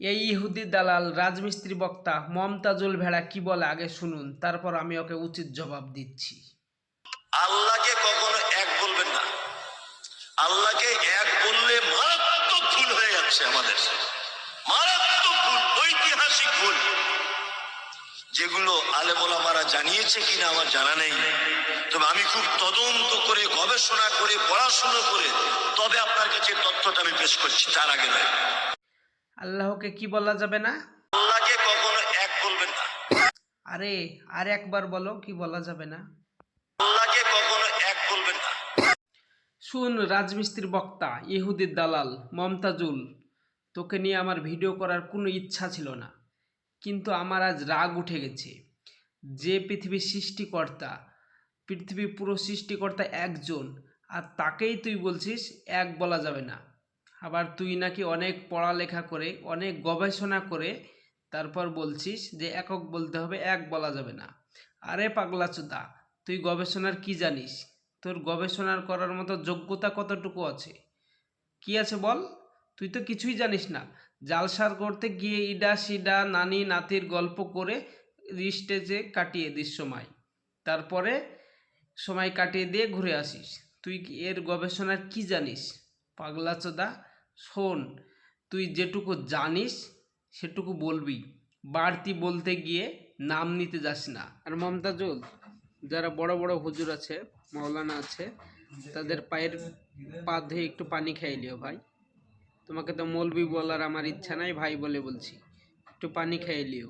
এই ইহুদি দালাল, রাজমিস্ত্রি বক্তা, মমতাজুল ভেড়া কি বলে আগে শুনুন, তারপর আমি ওকে উচিত জবাব দিচ্ছি। আল্লাহকে কখনো এক বলবেন না। আল্লাহকে এক বললে মারাত্মক ভুল হয়ে যাচ্ছে আমাদের। মারাত্মক ভুল, ঐতিহাসিক ভুল। যেগুলো আলেমোলামারা জানিয়েছে কিনা আমার জানা নেই। তবে আমি খুব তদন্ত করে, গবেষণা করে, পড়াশোনা করে, তবে আপনার কাছে তথ্যটা আমি পেশ করছি, তার আগে নয়। আল্লাহকে কি বলা যাবে না? আল্লাহকে কখনো এক বলবেন না। আরে আর একবার বলো কি বলা যাবে না? আল্লাহকে কখনো এক বলবেন না। শুন রাজমিস্ত্রির বক্তা ইহুদির দালাল মমতাজুল তোকে নিয়ে আমার ভিডিও করার কোনো ইচ্ছা ছিল না। কিন্তু আমার আজ রাগ উঠে গেছে। যে পৃথিবীর সৃষ্টিকর্তা পৃথিবী পুরো সৃষ্টিকর্তা একজন আর তাকেই তুই বলছিস এক বলা যাবে না। আবার তুই নাকি অনেক পড়ালেখা করে, অনেক গবেষণা করে তারপর বলছিস যে একক বলতে হবে, এক বলা যাবে না। আরে পাগলা চোদা, তুই গবেষণার কি জানিস? তোর গবেষণার করার মতো যোগ্যতা কতটুকু আছে? কি আছে বল? তুই তো কিছুই জানিস না। জালসার করতে গিয়ে ইডা সিডা নানি নাতির গল্প করে স্টেজে কাটিয়ে দিস সময়। তারপরে সময় কাটিয়ে দিয়ে ঘুরে আসিস। তুই এর গবেষণার কি জানিস? পাগলা চোদা শোন, তুই যেটুকু জানিস সেটুকু বলবি। বাড়তি বলতে গিয়ে নাম নিতে যাস না। আর মমতাজুল, যারা বড় বড় হুজুর আছে মৌলানা আছে, তাদের পায়ের পা ধুয়ে একটু পানি খাইয়ে লিও ভাই। তোমাকে তো মৌলবি বলার আমার ইচ্ছা নাই, ভাই বলে বলছি। একটু পানি খাইয়ে লিও